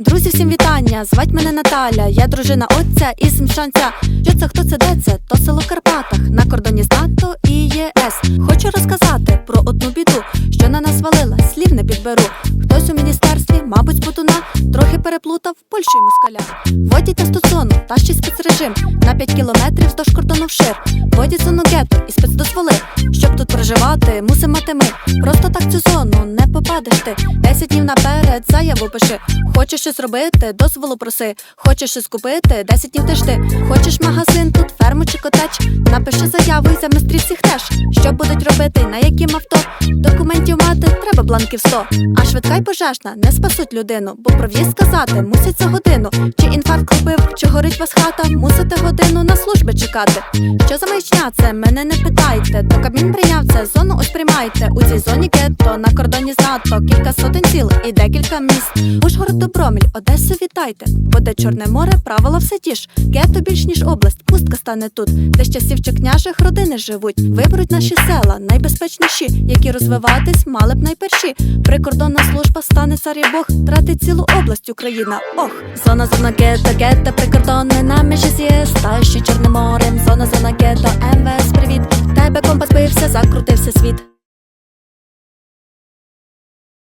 Друзі, всім вітання! Звать мене Наталя, я дружина отця і смішанця. Що це хто це де це? То село Карпатах на кордоні з НАТО і ЄС. Хочу розказати про одну біду, що на нас валила, слів не підберу. Хтось у міністерстві, мабуть, з Путуна, трохи переплутав Польщу і москаля. Вводять астозону та ще й спецрежим на 5 кілометрів вздовж кордону вшир. Вводять зону гетто і спецдозволи. Щоб тут проживати, мусимо мати ми. Просто так цю зону не попадеш ти. 10 днів наперед заяву пиши. Хочеш щось робити, дозволу проси. Хочеш щось купити, 10 днів ти. Хочеш магазин тут, ферму чи котеч. Напиши заяву і замістри всіх теж. Що будуть робити, на яким авто. Документів бланків 100. А швидка й пожежна не спасуть людину, бо про в'їзд сказати мусять за годину. Чи інфаркт купив, чи горить вас хата, мусите годину на служби чекати. Що за маячня це? Мене не питайте. То Кабмін прийняв це, зону ось приймайте. У цій зоні гетто на кордоні з кілька сотень сіл і декілька міст. Ужгород Доброміль, Одесу вітайте. Буде Чорне море, правила все ті ж. Гетто більш ніж область, пустка стане тут, де з часів чи княжих родини живуть. Виберуть наші села, найбезпечніші, які розвиватись мали б найперші гроші. Прикордонна служба стане царі Бог, тратить цілу область Україна. Ох, зона зона гетто, гетто, прикордонне на межі з'їзд Та ще чорним морем, зона зона гетто, МВС, привіт. Тебе компас бився, закрутився світ.